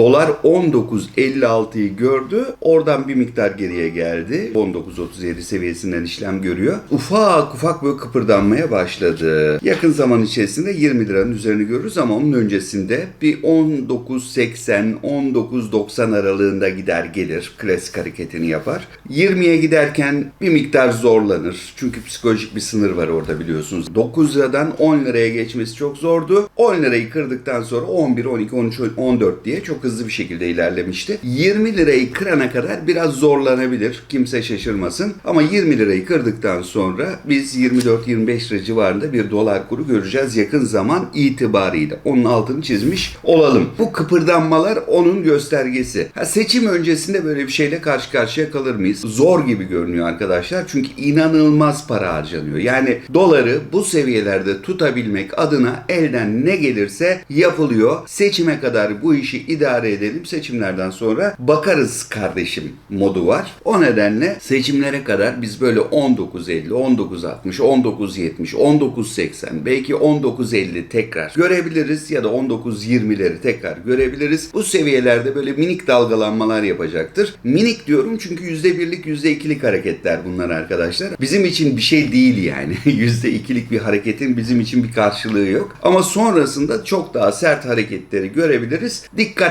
Dolar 19.56'yı gördü. Oradan bir miktar geriye geldi. 19.37 seviyesinden işlem görüyor. Ufak ufak böyle kıpırdanmaya başladı. Yakın zaman içerisinde 20 liranın üzerini görürüz ama onun öncesinde bir 19.80 19.90 aralığında gider gelir. Klasik hareketini yapar. 20'ye giderken bir miktar zorlanır. Çünkü psikolojik bir sınır var orada biliyorsunuz. 9 liradan 10 liraya geçmesi çok zordu. 10 lirayı kırdıktan sonra 11, 12, 13, 14 diye çok hızlı bir şekilde ilerlemişti. 20 lirayı kırana kadar biraz zorlanabilir. Kimse şaşırmasın. Ama 20 lirayı kırdıktan sonra biz 24-25 lira civarında bir dolar kuru göreceğiz yakın zaman itibariyle. Onun altını çizmiş olalım. Bu kıpırdanmalar onun göstergesi. Ha, seçim öncesinde böyle bir şeyle karşı karşıya kalır mıyız? Zor gibi görünüyor arkadaşlar. Çünkü inanılmaz para harcanıyor. Yani doları bu seviyelerde tutabilmek adına elden ne gelirse yapılıyor. Seçime kadar bu işi idare edelim. Seçimlerden sonra bakarız kardeşim modu var. O nedenle seçimlere kadar biz böyle 19.50, 19.60, 19.70, 19.80 belki 19.50 tekrar görebiliriz ya da 19.20'leri tekrar görebiliriz. Bu seviyelerde böyle minik dalgalanmalar yapacaktır. Minik diyorum çünkü %1'lik %2'lik hareketler bunlar arkadaşlar. Bizim için bir şey değil yani. %2'lik bir hareketin bizim için bir karşılığı yok. Ama sonrasında çok daha sert hareketleri görebiliriz.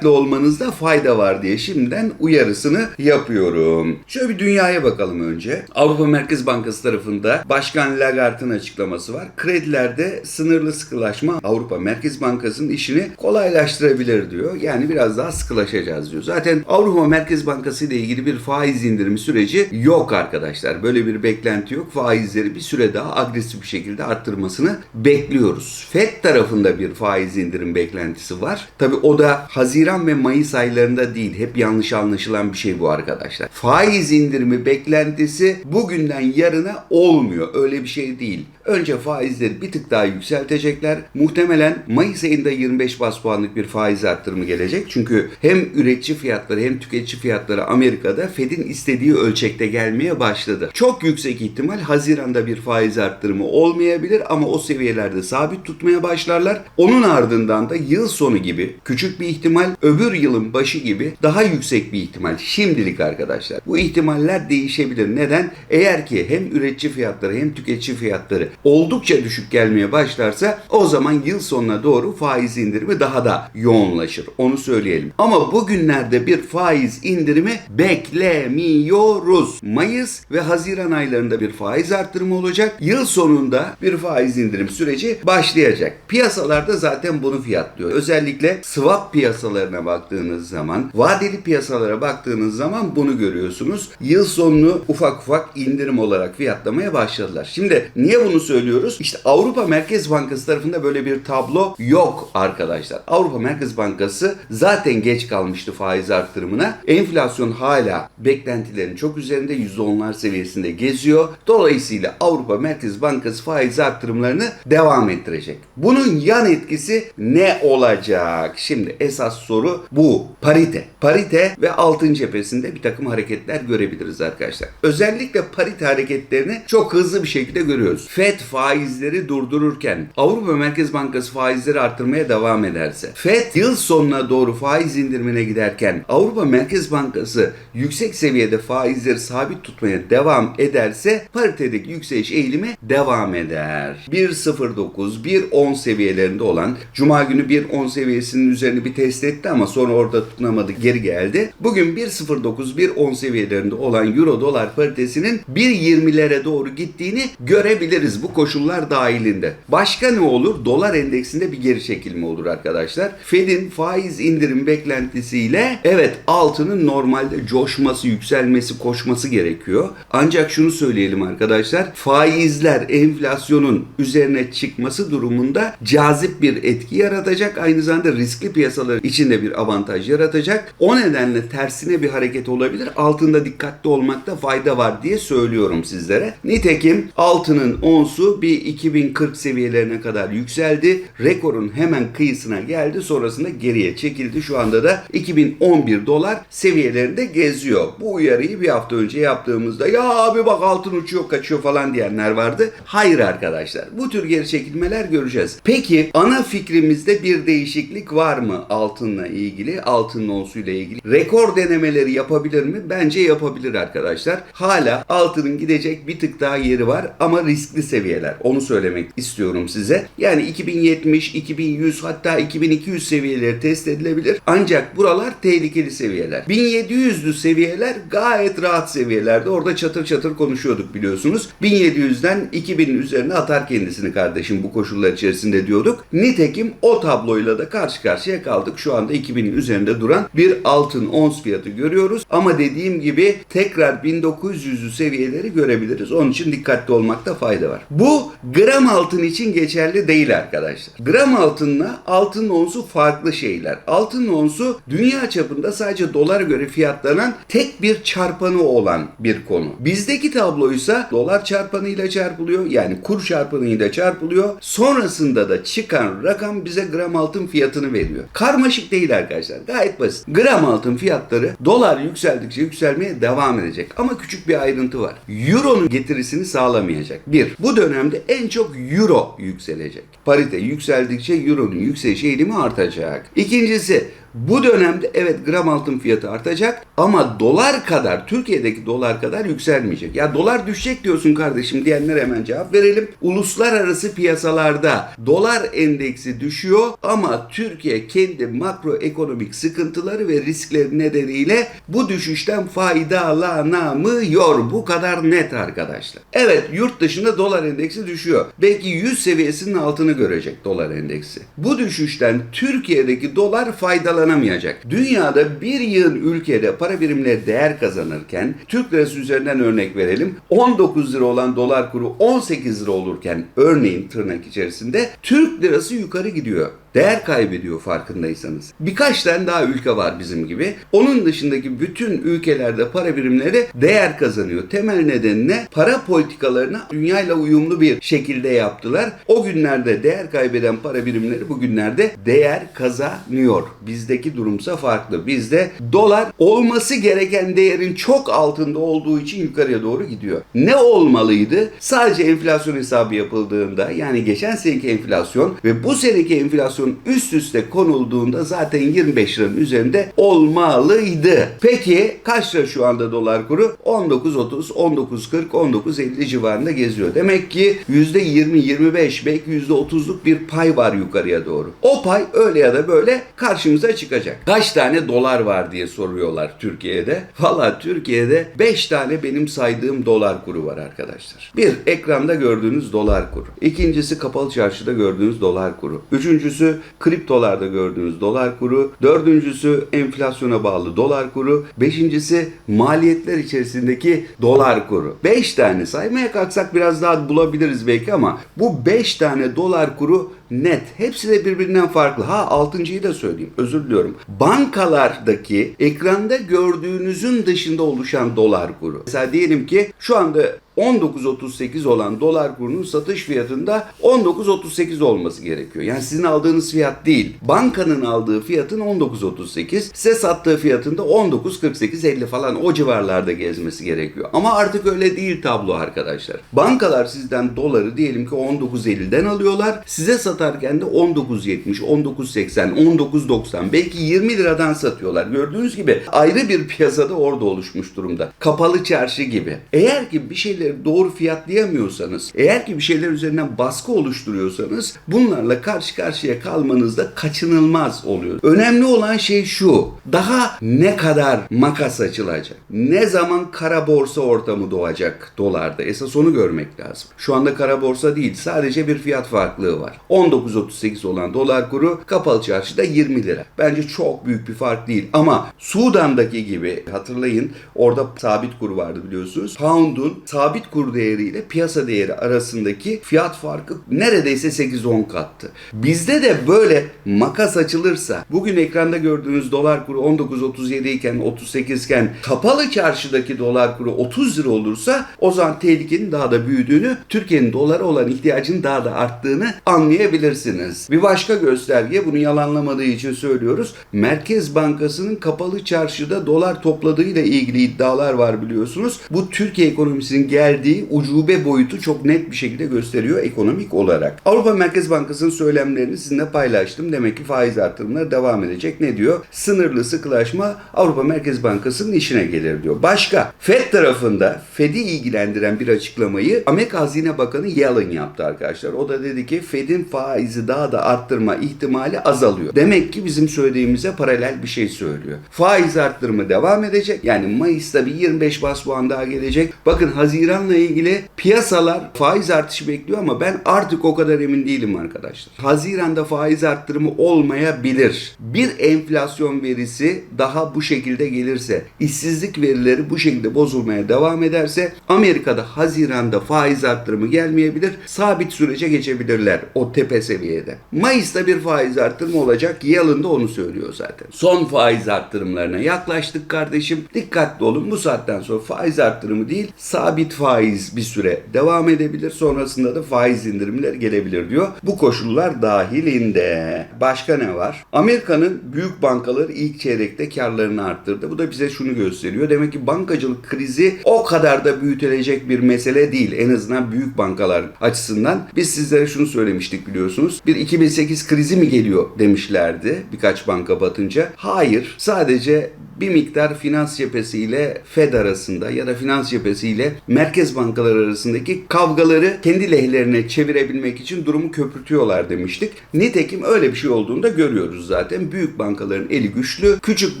Dikkatli olmanızda fayda var diye şimdiden uyarısını yapıyorum. Şöyle bir dünyaya bakalım önce. Avrupa Merkez Bankası tarafında Başkan Lagarde'ın açıklaması var. Kredilerde sınırlı sıkılaşma Avrupa Merkez Bankası'nın işini kolaylaştırabilir diyor. Yani biraz daha sıkılaşacağız diyor. Zaten Avrupa Merkez Bankası ile ilgili bir faiz indirimi süreci yok arkadaşlar. Böyle bir beklenti yok. Faizleri bir süre daha agresif bir şekilde arttırmasını bekliyoruz. FED tarafında bir faiz indirim beklentisi var. Tabi o da Haziran ve Mayıs aylarında değil. Hep yanlış anlaşılan bir şey bu arkadaşlar. Faiz indirimi beklentisi bugünden yarına olmuyor. Öyle bir şey değil. Önce faizleri bir tık daha yükseltecekler. Muhtemelen Mayıs ayında 25 bas puanlık bir faiz arttırımı gelecek. Çünkü hem üretici fiyatları hem tüketici fiyatları Amerika'da Fed'in istediği ölçekte gelmeye başladı. Çok yüksek ihtimal Haziran'da bir faiz arttırımı olmayabilir ama o seviyelerde sabit tutmaya başlarlar. Onun ardından da yıl sonu gibi küçük bir ihtimal öbür yılın başı gibi daha yüksek bir ihtimal şimdilik arkadaşlar. Bu ihtimaller değişebilir. Neden? Eğer ki hem üretici fiyatları hem tüketici fiyatları oldukça düşük gelmeye başlarsa o zaman yıl sonuna doğru faiz indirimi daha da yoğunlaşır. Onu söyleyelim. Ama bugünlerde bir faiz indirimi beklemiyoruz. Mayıs ve Haziran aylarında bir faiz arttırımı olacak. Yıl sonunda bir faiz indirim süreci başlayacak. Piyasalarda zaten bunu fiyatlıyor. Özellikle swap piyasalarına baktığınız zaman, vadeli piyasalara baktığınız zaman bunu görüyorsunuz. Yıl sonunu ufak ufak indirim olarak fiyatlamaya başladılar. Şimdi niye bunu söylüyoruz? İşte Avrupa Merkez Bankası tarafında böyle bir tablo yok arkadaşlar. Avrupa Merkez Bankası zaten geç kalmıştı faiz arttırımına. Enflasyon hala beklentilerin çok üzerinde %10'lar seviyesinde geziyor. Dolayısıyla Avrupa Merkez Bankası faiz arttırımlarını devam ettirecek. Bunun yan etkisi ne olacak? Şimdi esas soru bu. Parite. Parite ve altın cephesinde bir takım hareketler görebiliriz arkadaşlar. Özellikle parite hareketlerini çok hızlı bir şekilde görüyoruz. FED faizleri durdururken Avrupa Merkez Bankası faizleri arttırmaya devam ederse, FED yıl sonuna doğru faiz indirimine giderken Avrupa Merkez Bankası yüksek seviyede faizleri sabit tutmaya devam ederse paritedeki yükseliş eğilimi devam eder. 1.09, 1.10 seviyelerinde olan Cuma günü 1.10 seviyesinin üzerini bir test etti ama sonra orada tutunamadı geri geldi. Bugün 1.09, 1.10 seviyelerinde olan Euro dolar paritesinin 1.20'lere doğru gittiğini görebiliriz bu koşullar dahilinde. Başka ne olur? Dolar endeksinde bir geri çekilme olur arkadaşlar. Fed'in faiz indirim beklentisiyle evet altının normalde coşması, yükselmesi, koşması gerekiyor. Ancak şunu söyleyelim arkadaşlar. Faizler enflasyonun üzerine çıkması durumunda cazip bir etki yaratacak. Aynı zamanda riskli piyasalar için de bir avantaj yaratacak. O nedenle tersine bir hareket olabilir. Altında dikkatli olmakta fayda var diye söylüyorum sizlere. Nitekim altının ons onsu bir 2040 seviyelerine kadar yükseldi. Rekorun hemen kıyısına geldi. Sonrasında geriye çekildi. Şu anda da 2011 dolar seviyelerinde geziyor. Bu uyarıyı bir hafta önce yaptığımızda ya abi bak altın uçuyor kaçıyor falan diyenler vardı. Hayır arkadaşlar. Bu tür geri çekilmeler göreceğiz. Peki ana fikrimizde bir değişiklik var mı altınla ilgili? Altın onsuyla ilgili. Rekor denemeleri yapabilir mi? Bence yapabilir arkadaşlar. Hala altının gidecek bir tık daha yeri var ama riskli seviyeler. Onu söylemek istiyorum size. Yani 2070, 2100 hatta 2200 seviyeleri test edilebilir. Ancak buralar tehlikeli seviyeler. 1700'lü seviyeler gayet rahat seviyelerde. Orada çatır çatır konuşuyorduk biliyorsunuz. 1700'den 2000'in üzerine atar kendisini kardeşim bu koşullar içerisinde diyorduk. Nitekim o tabloyla da karşı karşıya kaldık. Şu anda 2000'in üzerinde duran bir altın ons fiyatı görüyoruz. Ama dediğim gibi tekrar 1900'lü seviyeleri görebiliriz. Onun için dikkatli olmakta fayda var. Bu gram altın için geçerli değil arkadaşlar. Gram altınla altın onsu farklı şeyler. Altın onsu dünya çapında sadece dolara göre fiyatlanan tek bir çarpanı olan bir konu. Bizdeki tabloysa dolar çarpanıyla çarpılıyor. Yani kur çarpanıyla çarpılıyor. Sonrasında da çıkan rakam bize gram altın fiyatını veriyor. Karmaşık değil arkadaşlar. Gayet basit. Gram altın fiyatları dolar yükseldikçe yükselmeye devam edecek. Ama küçük bir ayrıntı var. Euro'nun getirisini sağlamayacak. Bir, bu dönemde en çok Euro yükselecek. Parite yükseldikçe Euro'nun yükseliş eğilimi artacak. İkincisi, bu dönemde evet gram altın fiyatı artacak ama dolar kadar Türkiye'deki dolar kadar yükselmeyecek. Ya dolar düşecek diyorsun kardeşim diyenlere hemen cevap verelim. Uluslararası piyasalarda dolar endeksi düşüyor ama Türkiye kendi makroekonomik sıkıntıları ve riskleri nedeniyle bu düşüşten faydalanamıyor. Bu kadar net arkadaşlar. Evet yurt dışında dolar endeksi düşüyor. Belki 100 seviyesinin altını görecek dolar endeksi. Bu düşüşten Türkiye'deki dolar faydalanamayacak. Dünyada bir yığın ülkede para birimleri değer kazanırken Türk lirası üzerinden örnek verelim. 19 lira olan dolar kuru 18 lira olurken örneğin tırnak içerisinde Türk lirası yukarı gidiyor. Değer kaybediyor farkındaysanız. Birkaç tane daha ülke var bizim gibi. Onun dışındaki bütün ülkelerde para birimleri değer kazanıyor. Temel nedenine para politikalarını dünyayla uyumlu bir şekilde yaptılar. O günlerde değer kaybeden para birimleri bugünlerde değer kazanıyor. Bizdeki durumsa farklı. Bizde dolar olması gereken değerin çok altında olduğu için yukarıya doğru gidiyor. Ne olmalıydı? Sadece enflasyon hesabı yapıldığında yani geçen seneki enflasyon ve bu seneki enflasyon üst üste konulduğunda zaten 25 liranın üzerinde olmalıydı. Peki kaç lira şu anda dolar kuru? 19.30, 19.40, 19.50 civarında geziyor. Demek ki %20-25 belki %30'luk bir pay var yukarıya doğru. O pay öyle ya da böyle karşımıza çıkacak. Kaç tane dolar var diye soruyorlar Türkiye'de. Valla Türkiye'de 5 tane benim saydığım dolar kuru var arkadaşlar. Bir, ekranda gördüğünüz dolar kuru. İkincisi kapalı çarşıda gördüğünüz dolar kuru. Üçüncüsü kriptolarda gördüğünüz dolar kuru. Dördüncüsü enflasyona bağlı dolar kuru. Beşincisi maliyetler içerisindeki dolar kuru. Beş tane saymaya kalksak biraz daha bulabiliriz belki ama bu beş tane dolar kuru net. Hepsi de birbirinden farklı. Ha altıncıyı da söyleyeyim. Özür diliyorum. Bankalardaki ekranda gördüğünüzün dışında oluşan dolar kuru. Mesela diyelim ki şu anda 19.38 olan dolar kurunun satış fiyatında 19.38 olması gerekiyor. Yani sizin aldığınız fiyat değil. Bankanın aldığı fiyatın 19.38, size sattığı fiyatında 19.48-50 falan o civarlarda gezmesi gerekiyor. Ama artık öyle değil tablo arkadaşlar. Bankalar sizden doları diyelim ki 19.50'den alıyorlar. Size satarken de 19.70, 19.80, 19.90 belki 20 liradan satıyorlar. Gördüğünüz gibi ayrı bir piyasada orada oluşmuş durumda. Kapalı çarşı gibi. Eğer ki bir şeyleri doğru fiyatlayamıyorsanız, eğer ki bir şeyler üzerinden baskı oluşturuyorsanız bunlarla karşı karşıya kalmanız da kaçınılmaz oluyor. Önemli olan şey şu. Daha ne kadar makas açılacak? Ne zaman kara borsa ortamı doğacak dolarda? Esas onu görmek lazım. Şu anda kara borsa değil. Sadece bir fiyat farklılığı var. 19.38 olan dolar kuru kapalı çarşıda 20 lira. Bence çok büyük bir fark değil. Ama Sudan'daki gibi hatırlayın orada sabit kur vardı biliyorsunuz. Pound'un sabit sabit kur değeriyle piyasa değeri arasındaki fiyat farkı neredeyse 8-10 kattı. Bizde de böyle makas açılırsa bugün ekranda gördüğünüz dolar kuru 19.37 iken 38 iken kapalı çarşıdaki dolar kuru 30 lira olursa o zaman tehlikenin daha da büyüdüğünü Türkiye'nin dolara olan ihtiyacının daha da arttığını anlayabilirsiniz. Bir başka gösterge bunu yalanlamadığı için söylüyoruz. Merkez Bankası'nın kapalı çarşıda dolar topladığıyla ilgili iddialar var biliyorsunuz. Bu Türkiye ekonomisinin geldiği ucube boyutu çok net bir şekilde gösteriyor ekonomik olarak. Avrupa Merkez Bankası'nın söylemlerini sizinle paylaştım. Demek ki faiz artırımları devam edecek. Ne diyor? Sınırlı sıkılaşma Avrupa Merkez Bankası'nın işine gelir diyor. Başka Fed tarafında Fed'i ilgilendiren bir açıklamayı Amerika Hazine Bakanı Yellen yaptı arkadaşlar. O da dedi ki Fed'in faizi daha da arttırma ihtimali azalıyor. Demek ki bizim söylediğimize paralel bir şey söylüyor. Faiz arttırımı devam edecek. Yani Mayıs'ta bir 25 bas puan daha gelecek. Bakın Haziran'la ilgili piyasalar faiz artışı bekliyor ama ben artık o kadar emin değilim arkadaşlar. Haziran'da faiz arttırımı olmayabilir. Bir enflasyon verisi daha bu şekilde gelirse, işsizlik verileri bu şekilde bozulmaya devam ederse Amerika'da Haziran'da faiz arttırımı gelmeyebilir. Sabit sürece geçebilirler o tepe seviyede. Mayıs'ta bir faiz arttırımı olacak. Yalın da onu söylüyor zaten. Son faiz arttırımlarına yaklaştık kardeşim. Dikkatli olun bu saatten sonra faiz arttırımı değil sabit faiz bir süre devam edebilir. Sonrasında da faiz indirimler gelebilir diyor. Bu koşullar dahilinde. Başka ne var? Amerika'nın büyük bankaları ilk çeyrekte karlarını arttırdı. Bu da bize şunu gösteriyor. Demek ki bankacılık krizi o kadar da büyütülecek bir mesele değil. En azından büyük bankalar açısından. Biz sizlere şunu söylemiştik biliyorsunuz. Bir 2008 krizi mi geliyor demişlerdi birkaç banka batınca. Hayır. Sadece bir miktar finans cephesiyle Fed arasında ya da finans cephesiyle merkez bankalar arasındaki kavgaları kendi lehlerine çevirebilmek için durumu köpürtüyorlar demiştik. Nitekim öyle bir şey olduğunu da görüyoruz zaten. Büyük bankaların eli güçlü, küçük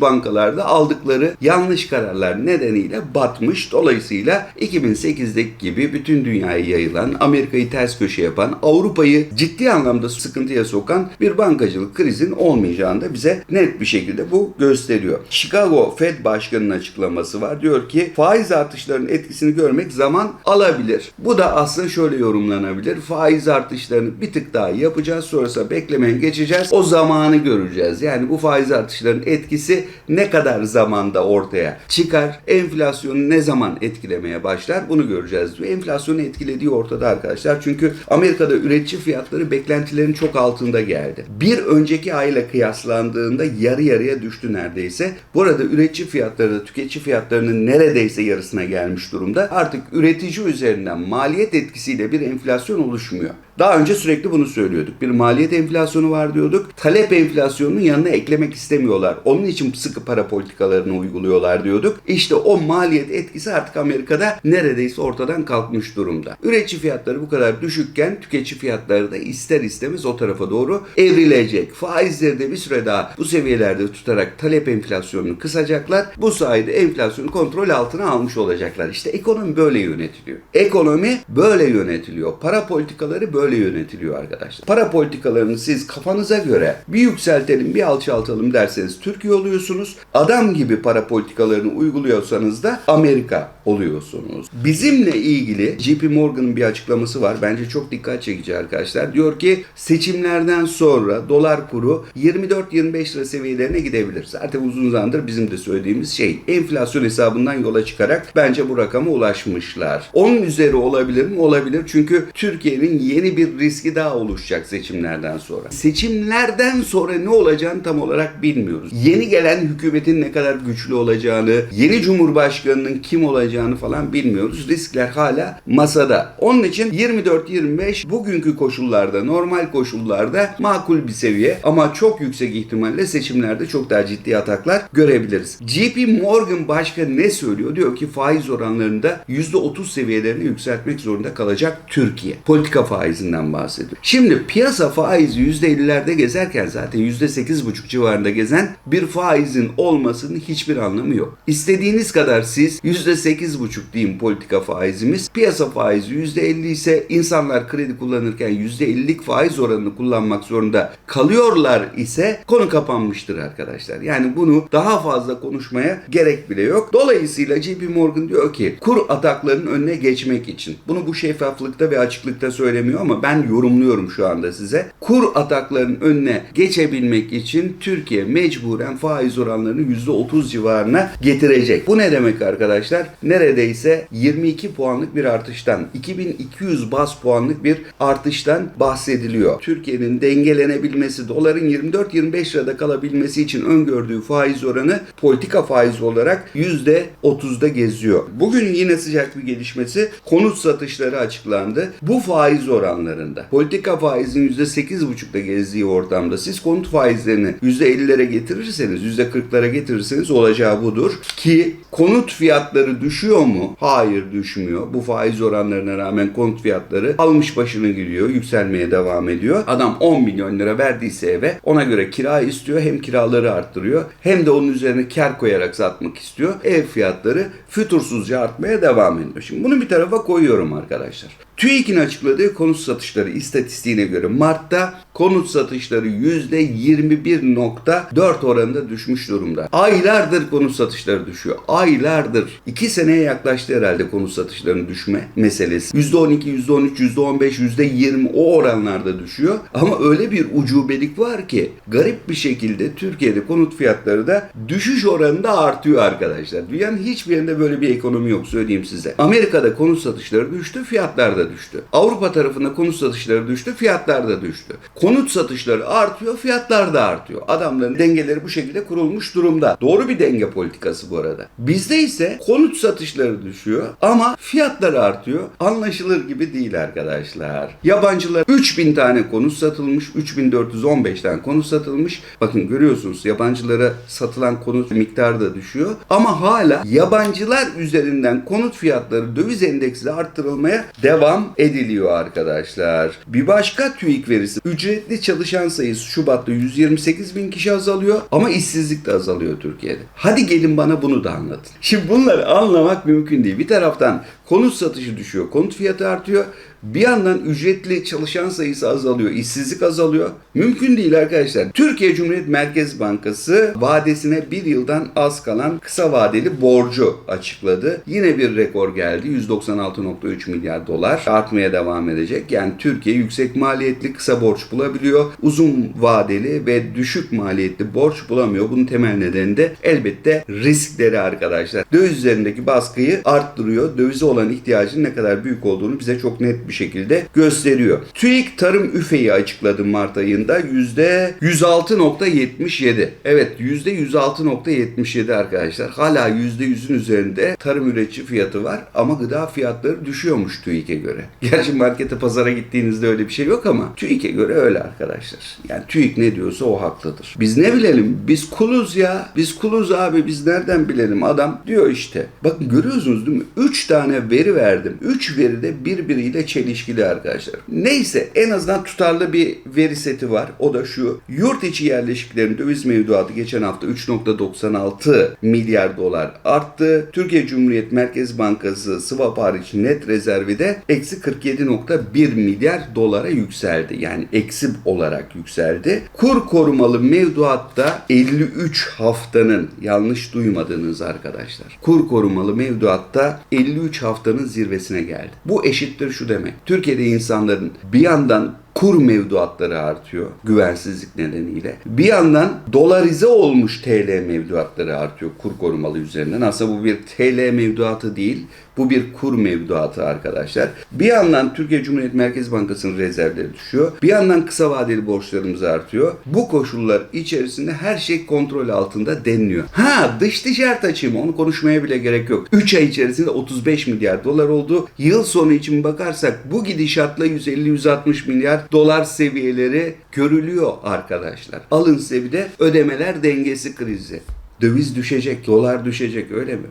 bankalarda aldıkları yanlış kararlar nedeniyle batmış. Dolayısıyla 2008'deki gibi bütün dünyaya yayılan, Amerika'yı ters köşe yapan, Avrupa'yı ciddi anlamda sıkıntıya sokan bir bankacılık krizin olmayacağını da bize net bir şekilde bu gösteriyor. Chicago Fed Başkanı'nın açıklaması var. Diyor ki faiz artışlarının etkisini görmek zaman alabilir. Bu da aslında şöyle yorumlanabilir. Faiz artışlarını bir tık daha yapacağız. Sonrasında beklemeye geçeceğiz. O zamanı göreceğiz. Yani bu faiz artışlarının etkisi ne kadar zamanda ortaya çıkar? Enflasyonu ne zaman etkilemeye başlar? Bunu göreceğiz. Enflasyonu etkilediği ortada arkadaşlar. Çünkü Amerika'da üretici fiyatları beklentilerin çok altında geldi. Bir önceki ayla kıyaslandığında yarı yarıya düştü neredeyse. Bu arada üretici fiyatları da tüketici fiyatlarının neredeyse yarısına gelmiş durumda. Artık üretici üzerinden maliyet etkisiyle bir enflasyon oluşmuyor. Daha önce sürekli bunu söylüyorduk. Bir maliyet enflasyonu var diyorduk. Talep enflasyonunun yanına eklemek istemiyorlar. Onun için sıkı para politikalarını uyguluyorlar diyorduk. İşte o maliyet etkisi artık Amerika'da neredeyse ortadan kalkmış durumda. Üretici fiyatları bu kadar düşükken tüketici fiyatları da ister istemez o tarafa doğru evrilecek. Faizleri de bir süre daha bu seviyelerde tutarak talep enflasyonunu kısacaklar. Bu sayede enflasyonu kontrol altına almış olacaklar. İşte ekonomi böyle yönetiliyor. Ekonomi böyle yönetiliyor. Para politikaları böyle yönetiliyor arkadaşlar. Para politikalarını siz kafanıza göre bir yükseltelim bir alçaltalım derseniz Türkiye oluyorsunuz. Adam gibi para politikalarını uyguluyorsanız da Amerika oluyorsunuz. Bizimle ilgili JP Morgan'ın bir açıklaması var. Bence çok dikkat çekici arkadaşlar. Diyor ki seçimlerden sonra dolar kuru 24-25 lira seviyelerine gidebilir. Zaten uzun zamandır bizim de söylediğimiz şey. Enflasyon hesabından yola çıkarak bence bu rakama ulaşmışlar. Onun üzeri olabilir mi? Olabilir. Çünkü Türkiye'nin yeni bir riski daha oluşacak seçimlerden sonra. Seçimlerden sonra ne olacağını tam olarak bilmiyoruz. Yeni gelen hükümetin ne kadar güçlü olacağını, yeni cumhurbaşkanının kim olacağını falan bilmiyoruz. Riskler hala masada. Onun için 24-25 bugünkü koşullarda, normal koşullarda makul bir seviye ama çok yüksek ihtimalle seçimlerde çok daha ciddi ataklar görebiliriz. JP Morgan başka ne söylüyor? Diyor ki faiz oranlarında %30 seviyelerine yükseltmek zorunda kalacak Türkiye. Politika faizi faizinden bahsediyor. Şimdi piyasa faizi %50'lerde gezerken zaten %8,5 civarında gezen bir faizin olmasının hiçbir anlamı yok. İstediğiniz kadar siz %8,5 diyeyim politika faizimiz. Piyasa faizi %50 ise insanlar kredi kullanırken %50'lik faiz oranını kullanmak zorunda kalıyorlar ise konu kapanmıştır arkadaşlar. Yani bunu daha fazla konuşmaya gerek bile yok. Dolayısıyla JP Morgan diyor ki kur ataklarının önüne geçmek için. Bunu bu şeffaflıkta ve açıklıkta söylemiyor ama ben yorumluyorum şu anda size. Kur ataklarının önüne geçebilmek için Türkiye mecburen faiz oranlarını %30 civarına getirecek. Bu ne demek arkadaşlar? Neredeyse 22 puanlık bir artıştan 2200 bas puanlık bir artıştan bahsediliyor. Türkiye'nin dengelenebilmesi, doların 24-25 lirada kalabilmesi için öngördüğü faiz oranı politika faizi olarak %30'da geziyor. Bugün yine sıcak bir gelişmesi konut satışları açıklandı. Bu faiz oranlarında politika faizin %8,5'da gezdiği ortamda siz konut faizlerini %50'lere getirirseniz, %40'lara getirirseniz olacağı budur. Ki konut fiyatları düşüyor mu? Hayır düşmüyor. Bu faiz oranlarına rağmen konut fiyatları almış başını gidiyor. Yükselmeye devam ediyor. Adam 10 milyon lira verdiyse eve ona göre kira istiyor. Hem kiraları arttırıyor hem de onun üzerine kar koyarak satmak istiyor. Ev fiyatları fütursuzca artmaya devam ediyor. Şimdi bunu bir tarafa koyuyorum arkadaşlar. TÜİK'in açıkladığı konut satışları istatistiğine göre Mart'ta konut satışları %21.4 oranında düşmüş durumda. Aylardır konut satışları düşüyor. Aylardır. 2 seneye yaklaştı herhalde konut satışlarının düşme meselesi. %12, %13, %15, %20 o oranlarda düşüyor. Ama öyle bir ucubelik var ki garip bir şekilde Türkiye'de konut fiyatları da düşüş oranında artıyor arkadaşlar. Dünyanın hiçbir yerinde böyle bir ekonomi yok söyleyeyim size. Amerika'da konut satışları düştü, fiyatlar da düştü. Avrupa tarafında konut satışları düştü, fiyatlar da düştü. Konut satışları artıyor, fiyatlar da artıyor. Adamların dengeleri bu şekilde kurulmuş durumda. Doğru bir denge politikası bu arada. Bizde ise konut satışları düşüyor ama fiyatları artıyor. Anlaşılır gibi değil arkadaşlar. Yabancılar 3000 tane konut satılmış, 3415 tane konut satılmış. Bakın görüyorsunuz yabancılara satılan konut miktarı da düşüyor. Ama hala yabancılar üzerinden konut fiyatları döviz endeksiyle arttırılmaya devam ediliyor arkadaşlar. Bir başka TÜİK verisi ücretli çalışan sayısı Şubat'ta 128 bin kişi azalıyor ama işsizlik de azalıyor Türkiye'de. Hadi gelin bana bunu da anlatın. Şimdi bunları anlamak mümkün değil. Bir taraftan konut satışı düşüyor, konut fiyatı artıyor. Bir yandan ücretli çalışan sayısı azalıyor, işsizlik azalıyor. Mümkün değil arkadaşlar. Türkiye Cumhuriyet Merkez Bankası vadesine bir yıldan az kalan kısa vadeli borcu açıkladı. Yine bir rekor geldi. 196.3 milyar dolar artmaya devam edecek. Yani Türkiye yüksek maliyetli kısa borç bulabiliyor. Uzun vadeli ve düşük maliyetli borç bulamıyor. Bunun temel nedeni de elbette riskleri arkadaşlar. Döviz üzerindeki baskıyı arttırıyor. Dövize olan ihtiyacın ne kadar büyük olduğunu bize çok net bir şekilde gösteriyor. TÜİK tarım üfeyi açıkladı Mart ayında %106.77. Evet %106.77 arkadaşlar. Hala %100'ün üzerinde tarım üretici fiyatı var ama gıda fiyatları düşüyormuş TÜİK'e göre. Gerçi markete pazara gittiğinizde öyle bir şey yok ama TÜİK'e göre öyle arkadaşlar. Yani TÜİK ne diyorsa o haklıdır. Biz ne bilelim? Biz kuluz ya. Biz kuluz abi. Biz nereden bilelim? Adam diyor işte. Bakın görüyorsunuz değil mi? 3 tane veri verdim. 3 veri de birbiriyle çelişkili arkadaşlar. Neyse en azından tutarlı bir veri seti var. O da şu. Yurt içi yerleşiklerin döviz mevduatı geçen hafta 3.96 milyar dolar arttı. Türkiye Cumhuriyet Merkez Bankası swap hariç net rezervi de eksi 47.1 milyar dolara yükseldi. Yani eksi olarak yükseldi. Kur korumalı mevduatta 53 haftanın yanlış duymadığınız arkadaşlar. Kur korumalı mevduatta 53 haftanın zirvesine geldi. Bu eşittir şu demek. Türkiye'de insanların bir yandan kur mevduatları artıyor güvensizlik nedeniyle. Bir yandan dolarize olmuş TL mevduatları artıyor kur korumalı üzerinden. Aslında bu bir TL mevduatı değil. Bu bir kur mevduatı arkadaşlar. Bir yandan Türkiye Cumhuriyet Merkez Bankası'nın rezervleri düşüyor. Bir yandan kısa vadeli borçlarımız artıyor. Bu koşullar içerisinde her şey kontrol altında deniliyor. Ha dış ticaret açığı? Onu konuşmaya bile gerek yok. 3 ay içerisinde 35 milyar dolar oldu. Yıl sonu için bakarsak bu gidişatla 150-160 milyar dolar seviyeleri görülüyor arkadaşlar. Alın size ödemeler dengesi krizi. Döviz düşecek, dolar düşecek öyle mi?